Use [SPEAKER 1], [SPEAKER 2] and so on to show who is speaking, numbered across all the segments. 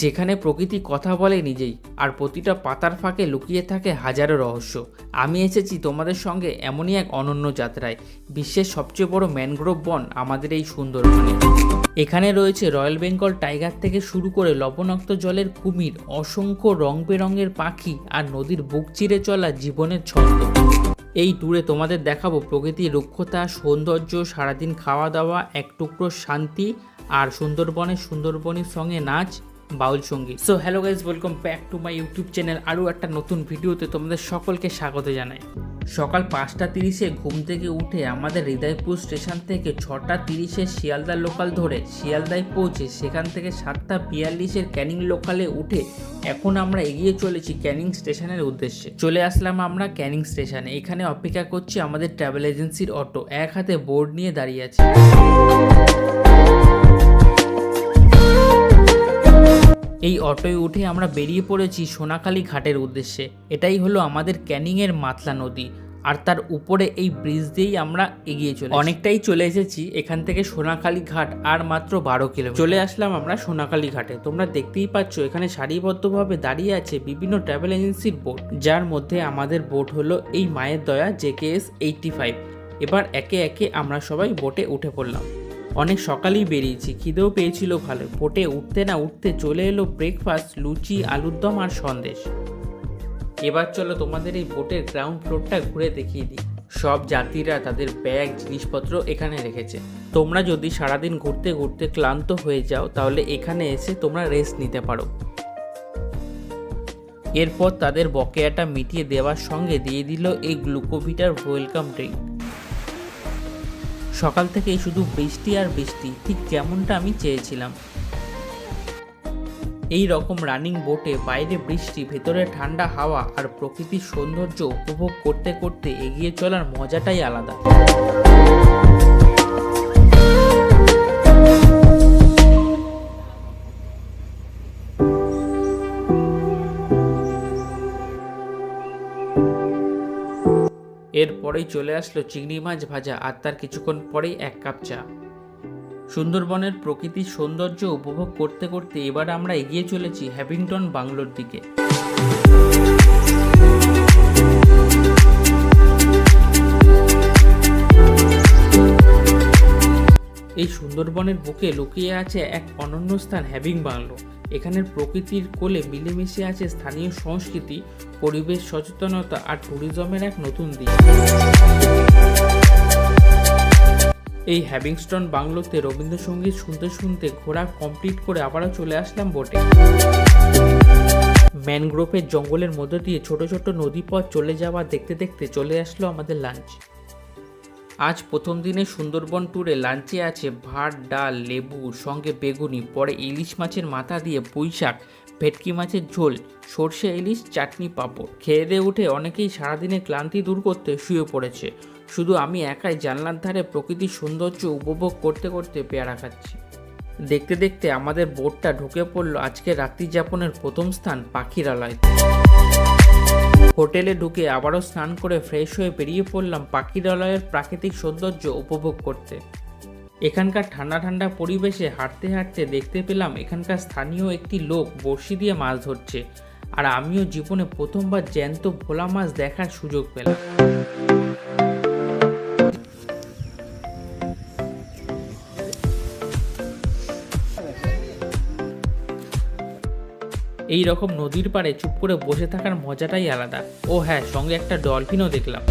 [SPEAKER 1] যেখানে প্রকৃতি কথা বলে নিজেই, আর প্রতিটা পাতার ফাঁকে লুকিয়ে থাকে হাজারো রহস্য। আমি এসেছি তোমাদের সঙ্গে এমনই এক অনন্য যাত্রায়, বিশ্বের সবচেয়ে বড় ম্যানগ্রোভ বন আমাদের এই সুন্দরবনে। এখানে রয়েছে রয়্যাল বেঙ্গল টাইগার থেকে শুরু করে লবণাক্ত জলের কুমির, অসংখ্য রং বেরঙের পাখি আর নদীর বুক চিরে চলা জীবনের ছন্দ। এই ট্যুরে তোমাদের দেখাবো প্রকৃতির রুক্ষতা, সৌন্দর্য, সারাদিন খাওয়া দাওয়া, এক টুকরো শান্তি, আর সুন্দরবনের সুন্দরবনের সঙ্গে নাচ বাউল সংগীত so hello guys welcome back to my YouTube channel আরও একটা নতুন ভিডিওতে তোমাদের সকলকে স্বাগত জানাই। সকাল পাঁচটা তিরিশে ঘুম থেকে উঠে আমাদের হৃদয়পুর স্টেশন থেকে ছটা তিরিশে শিয়ালদা লোকাল ধরে শিয়ালদায় পৌঁছে সেখান থেকে সাতটা বিয়াল্লিশের ক্যানিং লোকালে উঠে এখন আমরা এগিয়ে চলেছি ক্যানিং স্টেশনের উদ্দেশ্যে। চলে আসলাম আমরা ক্যানিং স্টেশনে। এখানে অপেক্ষা করছি আমাদের ট্রাভেল এজেন্সির অটো। এক হাতে বোর্ড নিয়ে দাঁড়িয়ে আছে। এই অটোয় উঠে আমরা বেরিয়ে পড়েছি সোনাখালী ঘাটের উদ্দেশ্যে। এটাই হলো আমাদের ক্যানিংয়ের মাতলা নদী, আর তার উপরে এই ব্রিজ দিয়েই আমরা এগিয়ে চলে অনেকটাই চলে এসেছি এখান থেকে সোনাখালী ঘাট, আর মাত্র বারো কিলোমিটার। চলে আসলাম আমরা সোনাখালী ঘাটে। তোমরা দেখতেই পাচ্ছ, এখানে সারিবদ্ধভাবে দাঁড়িয়ে আছে বিভিন্ন ট্রাভেল এজেন্সির বোট যার মধ্যে আমাদের বোট হলো এই মায়ের দয়া জেকেএস এইটটি ফাইভ। এবার একে একে আমরা সবাই বোটে উঠে পড়লাম। অনেক সকালেই বেরিয়েছি, খিদেও পেয়েছিল ভালো। বোটে উঠতে না উঠতে চলে এলো ব্রেকফাস্ট লুচি, আলুর দম আর সন্দেশ। এবার চলো তোমাদের এই বোটের গ্রাউন্ড ফ্লোরটা ঘুরে দেখিয়ে দিই। সব যাত্রীরা তাদের ব্যাগ জিনিসপত্র এখানে রেখেছে। তোমরা যদি সারাদিন ঘুরতে ঘুরতে ক্লান্ত হয়ে যাও, তাহলে এখানে এসে তোমরা রেস্ট নিতে পারো। এরপর তাদের বকেয়াটা মিটিয়ে দেওয়ার সঙ্গে দিয়ে দিল এই গ্লুকোভিটার ওয়েলকাম ড্রিঙ্ক সকাল থেকেই শুধু বৃষ্টি আর বৃষ্টি, ঠিক যেমনটা আমি চেয়েছিলাম। এই রকম রানিং বোটে বাইরে বৃষ্টি, ভেতরে ঠান্ডা হাওয়া আর প্রকৃতির সৌন্দর্য উপভোগ করতে করতে এগিয়ে চলার মজাটাই আলাদা। এরপরেই চলে আসলো চিংড়ি মাছ ভাজা আর তার কিছুক্ষণ পরেই এক কাপ চা। সুন্দরবনের প্রকৃতির সৌন্দর্য উপভোগ করতে করতে এবার আমরা এগিয়ে চলেছি হ্যাভিংটন বাংলোর দিকে। এই সুন্দরবনের বুকে লুকিয়ে আছে এক অনন্য স্থান হ্যাভিং বাংলো। এখানের প্রকৃতির কোলে মিলেমিশে আছে স্থানীয় সংস্কৃতি, পরিবেশ সচেতনতা আর ট্যুরিজমের এক নতুন দিক। এই হ্যাভিংস্টন বাংলোতে রবীন্দ্রসঙ্গীত শুনতে শুনতে ঘোরা কমপ্লিট করে আবারও চলে আসলাম বোটে ম্যানগ্রোভের জঙ্গলের মধ্য দিয়ে ছোট ছোট নদীপথ চলে যাওয়া দেখতে দেখতে চলে আসলো আমাদের লাঞ্চ আজ প্রথম দিনে সুন্দরবন ট্যুরে লাঞ্চে আছে ভাত, ডাল, লেবু, সঙ্গে বেগুনি, পরে ইলিশ মাছের মাথা দিয়ে পুঁই ভেটকি মাছের ঝোল, সর্ষে ইলিশ, চাটনি পাঁপড়। খেয়ে দিয়ে উঠে অনেকেই সারাদিনে ক্লান্তি দূর করতে শুয়ে পড়েছে। শুধু আমি একাই জানলার ধারে প্রকৃতির সৌন্দর্য উপভোগ করতে করতে পেয়ারা খাচ্ছি। দেখতে দেখতে আমাদের বোটটা ঢুকে পড়ল আজকে রাত্রি যাপনের প্রথম স্থান পাখিরালয় হোটেলে ঢুকে আবারও স্নান করে ফ্রেশ হয়ে বেরিয়ে পড়লাম পাখিরালয়ের প্রাকৃতিক সৌন্দর্য উপভোগ করতে। এখানকার ঠান্ডা ঠান্ডা পরিবেশে হাঁটতে হাঁটতে দেখতে পেলাম এখানকার স্থানীয় একটি লোক বড়শি দিয়ে মাছ ধরছে, আর আমিও জীবনে প্রথমবার জ্যান্ত ভোলা মাছ দেখার সুযোগ পেলাম। এই রকম নদীর পাড়ে চুপ করে বসে থাকার মজাটাই আলাদা। ও হ্যাঁ সঙ্গে একটা ডলফিনও দেখলাম।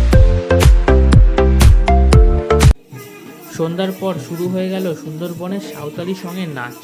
[SPEAKER 1] সন্ধ্যার পর শুরু হয়ে গেল সুন্দরবনের সাঁওতালি সঙ্গে নাচ।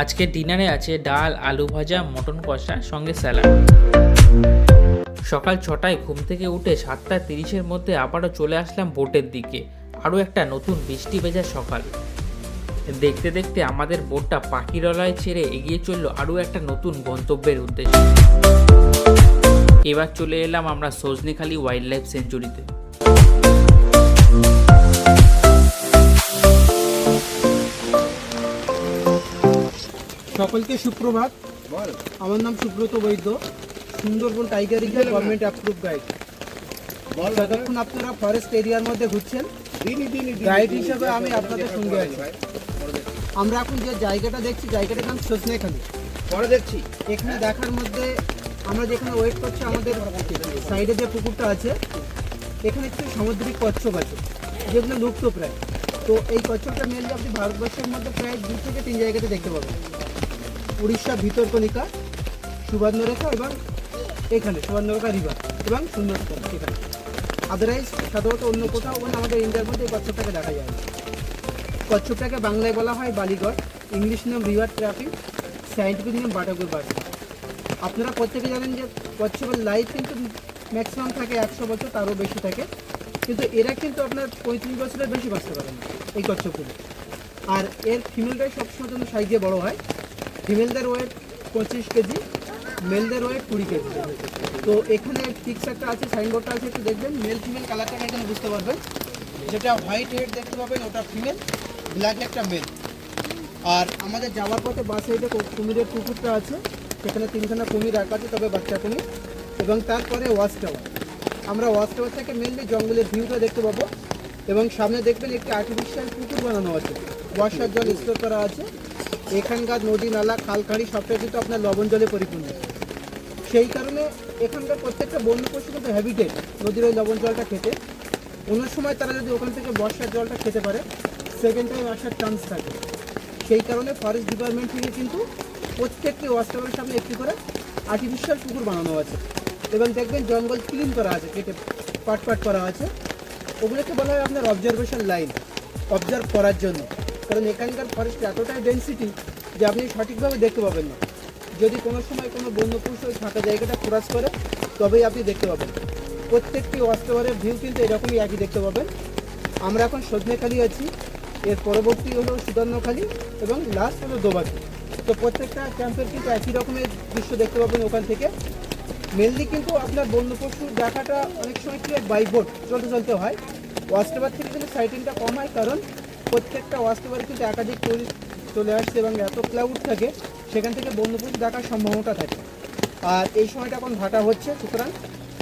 [SPEAKER 1] আজকে ডিনারে আছে ডাল, আলু ভাজা, মটন কষা, সঙ্গে স্যালাড। সকাল ছটায় ঘুম থেকে উঠে সাতটা তিরিশের মধ্যে আবারও চলে আসলাম বোটের দিকে। আরও একটা নতুন বৃষ্টি ভেজা সকাল। দেখতে দেখতে আমাদের বোটটা পাখিরালয় ছেড়ে এগিয়ে চলল আরও একটা নতুন গন্তব্যের উদ্দেশ্যে। এবার চলে এলাম আমরা সজনেখালি ওয়াইল্ড লাইফ সেঞ্চুরিতে
[SPEAKER 2] সকলকে সুপ্রভাত। আমার নাম Subrata Baidya. Sundarban tiger reserve government approve guide যতক্ষণ আপনারা ফরেস্ট এরিয়ার মধ্যে ঘুরছেন গাইড হিসাবে আমি আপনাদের সঙ্গে আছি। আমরা এখন যে জায়গাটা দেখছি, জায়গাটার নাম সজনেখালি।
[SPEAKER 3] পরে দেখছি
[SPEAKER 2] এখানে দেখার মধ্যে আমরা যেখানে ওয়েট করছি, আমাদের সাইডে যে পুকুরটা আছে, এখানে একটু সামুদ্রিক কচ্ছপ আছে, যেগুলো লুপ্ত প্রায়। তো এই কচ্ছপটা মেনলি আপনি ভারতবর্ষের মধ্যে প্রায় দু থেকে তিন জায়গাতে দেখতে পাবেন। উড়িষ্যা ভিতরকণিকা, সুবর্ণরেখা এবং এখানে, সুবর্ণরেখা রিভার এবং সুন্দরবন এখানে। আদারওয়াইজ সাধারণত অন্য কোথাও মানে আমাদের ইন্ডিয়ার মধ্যে এই কচ্ছপটাকে দেখা যায় কচ্ছপটাকে বাংলায় বলা হয় বালিগড়। ইংলিশ নাম রিভার ট্রাফিক সাইন্টিফিক নাম বাটাগুর বাড়ি আপনারা প্রত্যেকে জানেন যে কচ্ছপের লাইফ কিন্তু ম্যাক্সিমাম থাকে একশো বছর, তারও বেশি থাকে। কিন্তু এরা কিন্তু আপনার পঁয়ত্রিশ বছরের বেশি বাঁচতে পারে না এই কচ্ছপগুলো। আর এর ফিমেলটাই সবসময় জন্য সাইজে বড় হয়। ফিমেলদের ওয়েট পঁচিশ কেজি মেলদের ওয়েট কুড়ি কেজি। তো এখানে ফিক্স একটা আছে সাইনবোর্ডটা আছে, একটু দেখবেন। মেল ফিমেল কালারটা এখানে বুঝতে পারবেন। যেটা হোয়াইট হেড দেখতে পাবেন, ওটা ফিমেল ব্ল্যাক একটা মেল আর আমাদের যাওয়ার পথে বাস সাইডে কুমিরের পুকুরটা আছে, সেখানে তিনখানা কুমির রাখা আছে, তবে বাচ্চা কুমির। এবং তারপরে ওয়াচ টাওয়ার আমরা ওয়াচ টাওয়ার থেকে মেনলি জঙ্গলের ভিউটা দেখতে পাবো। এবং সামনে দেখবেন একটি আর্টিফিশিয়াল পুকুর বানানো আছে। বর্ষার জল স্টোর করা আছে। এখানকার নদী, নালা, খালখাড়ি সবটা কিন্তু আপনার লবণ জলে পরিপূর্ণ। সেই কারণে এখানকার প্রত্যেকটা বন্য পশু কিন্তু হ্যাবিটেট নদীর ওই লবণ জলটা খেতে। অন্য সময় তারা যদি ওখান থেকে বর্ষার জলটা খেতে পারে সেকেন্ড টাইম আসার চান্স থাকে। সেই কারণে ফরেস্ট ডিপার্টমেন্ট থেকে কিন্তু প্রত্যেকটি ওয়াস্টারের সামনে একটি করে আর্টিফিশিয়াল পুকুর বানানো আছে। এবং দেখবেন জঙ্গল ক্লিন করা আছে, কেটে পাট পাট করা আছে। ওগুলোকে বলা হয় আপনার অবজারভেশন লাইন অবজার্ভ করার জন্য। কারণ এখানকার ফরেস্ট এতটাই ডেন্সিটি যে আপনি সঠিকভাবে দেখতে পাবেন না। যদি কোনো সময় কোনো বন্য পশু ওই ফাঁকা জায়গাটা ক্রস করে, তবেই আপনি দেখতে পাবেন। প্রত্যেকটি ওয়াস্টারের ভিউ কিন্তু এরকমই একই দেখতে পাবেন। আমরা এখন সজনেখালি আছি, এর পরবর্তী হলো সুদর্ণখালি এবং লাস্ট হলো দোবাকি তো প্রত্যেকটা ক্যাম্পের কিন্তু একই রকমের দৃশ্য দেখতে পাবেন ওখান থেকে। মেনলি কিন্তু আপনার বন্য পশু দেখাটা অনেক সময় কি বাই বোট চলতে চলতে হয়। ওয়াস্টেবার থেকে কিন্তু সাইটিংটা কম হয়, কারণ প্রত্যেকটা ওয়াস্টেবার কিন্তু একাধিক টুরিস্ট চলে আসছে এবং এত ক্লাউড থাকে, সেখান থেকে বন্য দেখার সম্ভাবনাটা থাকে। আর এই সময়টা এখন ভাটা হচ্ছে, সুতরাং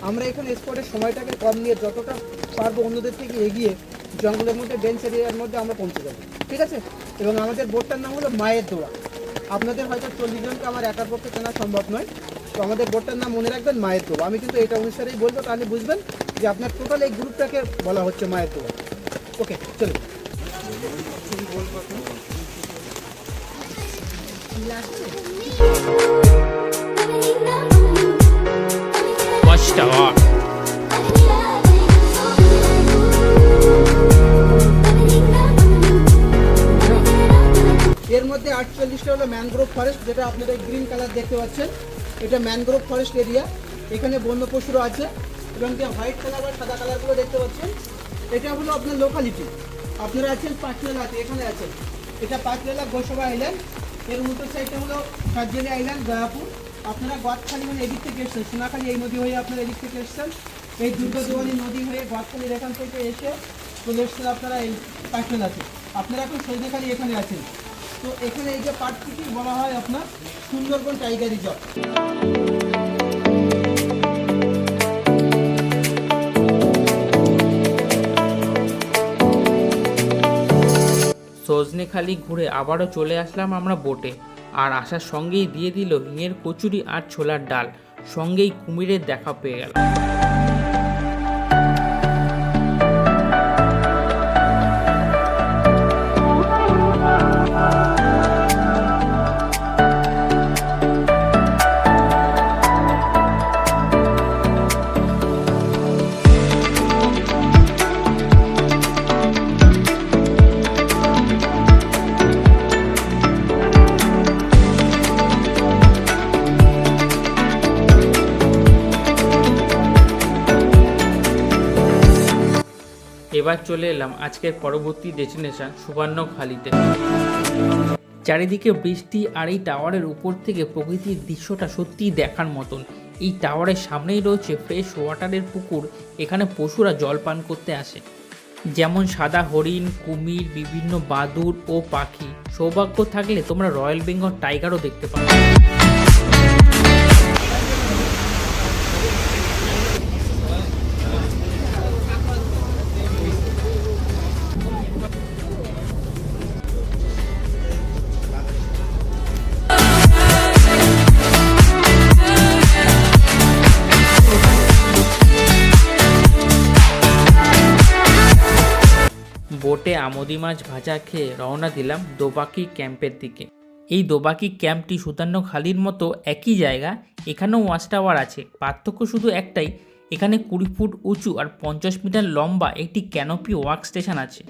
[SPEAKER 2] আমরা এখানে স্পটের সময়টাকে কম নিয়ে যতটা পারব অন্যদের থেকে এগিয়ে জঙ্গলের মধ্যে বেঞ্চ এরিয়ার মধ্যে আমরা পৌঁছে যাব। ঠিক আছে? এবং আমাদের বোটটার নাম হলো মায়ের দোয়া আপনাদের হয়তো চল্লিশ জনকে আমার একার পক্ষে চেনা সম্ভব নয়। তো আমাদের বোটটার নাম মনে রাখবেন মায়ের দোয়া আমি কিন্তু এটা অনুসারেই বলব, তাহলে বুঝবেন যে আপনার টোটাল এই গ্রুপটাকে বলা হচ্ছে মায়ের দোয়া ওকে চলুন।
[SPEAKER 1] ওয়াচ টাওয়ার
[SPEAKER 2] এর মধ্যে আটচল্লিশটা হলো ম্যানগ্রোভ ফরেস্ট যেটা আপনারা গ্রিন কালার দেখতে পাচ্ছেন। এটা ম্যানগ্রোভ ফরেস্ট এরিয়া এখানে বন্য পশুরও আছে এবং যে হোয়াইট কালার বা সাদা কালারগুলো দেখতে পাচ্ছেন, এটা হলো আপনার লোকালিটি আপনারা আছেন পাঁচলেলাতে এখানে আছেন। এটা পাঁচলেলা গোসবা আইল্যান্ড এর উল্টো সাইডটা হলো সার্জেলি আইল্যান্ড দয়াপুর। আপনারা গদখালি মানে এদিক থেকে এসছেন, সোনাখালি এই নদী হয়ে আপনারা এদিক থেকে এসছেন। এই দুর্গাদুয়ারি নদী হয়ে গদখালির এখান থেকে এসে চলে এসছেন আপনারা এই পাঁচলেলাতে আপনারা এখন সৈন্যখালি এখানে আছেন। তো এখানে এই যে পার্কটিকে বলা হয় আপনার সুন্দরবন টাইগার রিজর্ট
[SPEAKER 1] সজনেখালি ঘুরে আবারও চলে আসলাম আমরা বোটে। আর আসার সঙ্গেই দিয়ে দিল হিঙের কচুরি আর ছোলার ডাল। সঙ্গেই কুমিরের দেখা পেয়ে গেল এবার চলে এলাম আজকের পরবর্তী ডেস্টিনেশন সুবর্ণখালিতে। চারিদিকে বৃষ্টি আর এই টাওয়ারের উপর থেকে প্রকৃতির দৃশ্যটা সত্যিই দেখার মতন। এই টাওয়ারের সামনেই রয়েছে ফ্রেশ ওয়াটারের পুকুর, এখানে পশুরা জল পান করতে আসে। যেমন সাদা হরিণ, কুমির, বিভিন্ন বাদুর ও পাখি। সৌভাগ্য থাকলে তোমরা রয়্যাল বেঙ্গল টাইগারও দেখতে পাবে। আমদি মাছ ভাজা খেয়ে রওনা দিলাম দোবাকি ক্যাম্পের দিকে। এই দোবাকি ক্যাম্পটি সুতান্নখালির মতো একই জায়গা, এখানেও ওয়াচ টাওয়ার আছে। পার্থক্য শুধু একটাই, এখানে কুড়ি ফুট উঁচু আর পঞ্চাশ মিটার লম্বা একটি ক্যানোপি ওয়ার্ক স্টেশন আছে।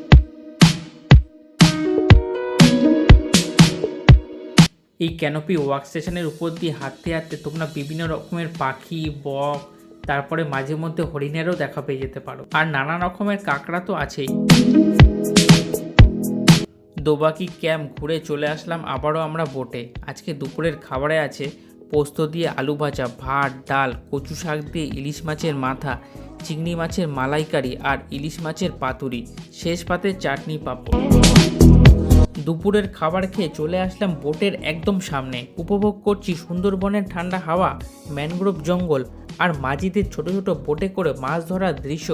[SPEAKER 1] এই ক্যানোপি ওয়ার্ক স্টেশনের উপর দিয়ে হাঁটতে হাঁটতে তোমরা বিভিন্ন রকমের পাখি, বক, তারপরে মাঝে মধ্যে হরিণেরও দেখা পেয়ে যেতে পারো। আর নানা রকমের কাঁকড়া তো আছেই। দোবাকি ক্যাম্প ঘুরে চলে আসলাম আবারও আমরা বোটে। আজকে দুপুরের খাবারে আছে পোস্ত দিয়ে আলু ভাজা, ভাত, ডাল, কচু শাক দিয়ে ইলিশ মাছের মাথা, চিংড়ি মাছের মালাইকারি আর ইলিশ মাছের পাতুরি, শেষ পাতে চাটনি পাঁপড়। দুপুরের খাবার খেয়ে চলে আসলাম বোটের একদম সামনে। উপভোগ করছি সুন্দরবনের ঠান্ডা হাওয়া, ম্যানগ্রোভ জঙ্গল আর মাঝিদের ছোট ছোট বোটে করে মাছ ধরার দৃশ্য।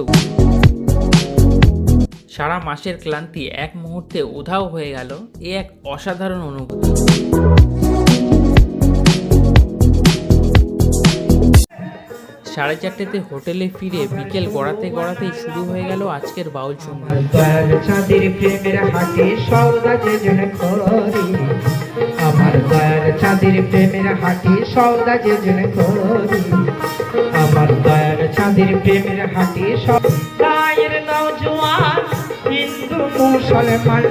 [SPEAKER 1] সারা মাসের ক্লান্তি এক মুহূর্তে উধাও হয়ে গেল, এ এক অসাধারণ অনুভূতি। সাড়ে চারটেতে হোটেলে ফিরে বিকেল গড়াতে গড়াতেই শুরু হয়ে গেল আজকের বাউল সন্ধ্যা
[SPEAKER 3] আমার দয়াল চাঁদের প্রেমের হাটে সব মুসলমান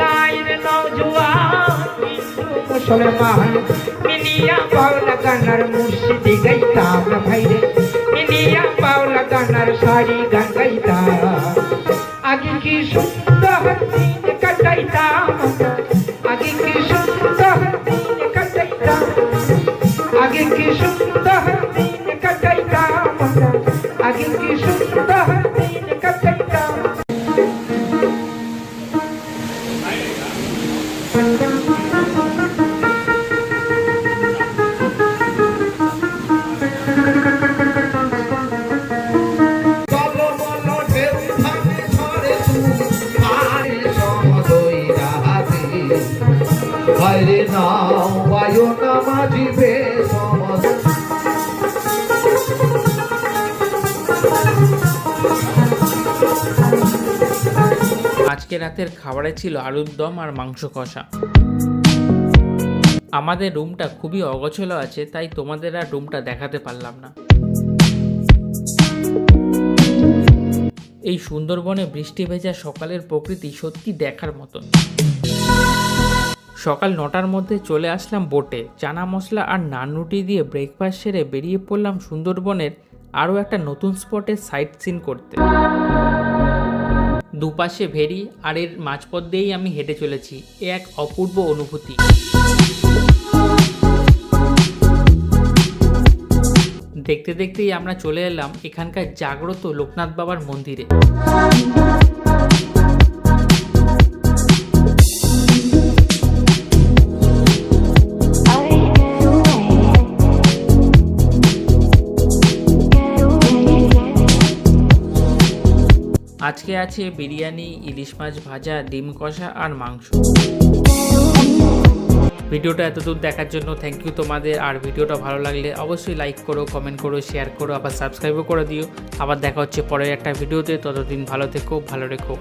[SPEAKER 3] গায়ের নওজুয়ান হিন্দু মুসলমান। মিলিয়া পাওলা গানার মুর্শিদি গাইতাম ভাইরে। মিলিয়া পাওলা গানার শাড়ি গান গাইতাম। আগে কি
[SPEAKER 1] আজকে রাতের খাবারে ছিল আলুর দম আর মাংস কষা। আমাদের রুমটা খুবই অগোছলো আছে, তাই তোমাদের আর রুমটা দেখাতে পারলাম না। এই সুন্দরবনে বৃষ্টি ভেজা সকালের প্রকৃতি সত্যি দেখার মতন। সকাল নটার মধ্যে চলে আসলাম বোটে। চানা মশলা আর নান রুটি দিয়ে ব্রেকফাস্ট সেরে বেরিয়ে পড়লাম সুন্দরবনের আরও একটা নতুন স্পটে সাইট সিন করতে। দুপাশে ভেরি আর এর মাঝপথ দিয়েই আমি হেঁটে চলেছি, এ এক অপূর্ব অনুভূতি। দেখতে দেখতেই আমরা চলে এলাম এখানকার জাগ্রত লোকনাথ বাবার মন্দিরে। আজকে আছে বিরিয়ানি, ইলিশ মাছ ভাজা, ডিম কষা আর মাংস। ভিডিওটা এতদূর দেখার জন্য থ্যাংক ইউ তোমাদের। আর ভিডিওটা ভালো লাগলে অবশ্যই লাইক করো কমেন্ট করো শেয়ার করো, আবার সাবস্ক্রাইবও করে দিও। আবার দেখা হচ্ছে পরের একটা ভিডিওতে। ততদিন ভালো থেকো, ভালো রেখো।